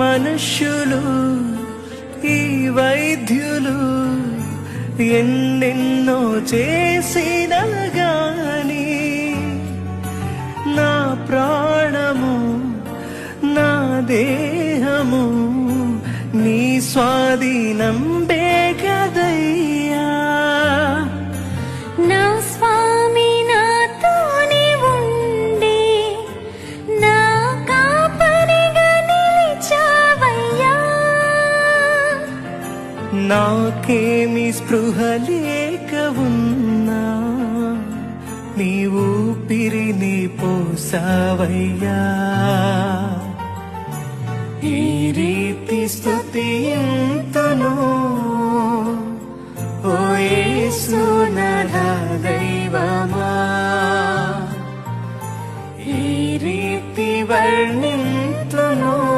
మనుష్యులు ఈ వైద్యులు ఎన్నెన్నో చేసిన గాని నా ప్రాణము నా దేహము నీ స్వాధీనం నాకేమి స్పృహ లేక ఉన్నా నీ ఊపిరి నీ పోసావయ్యా. ఈ రీతి స్థుతి ఎంతనో దైవమా. ఈ రీతి వర్ణింతనో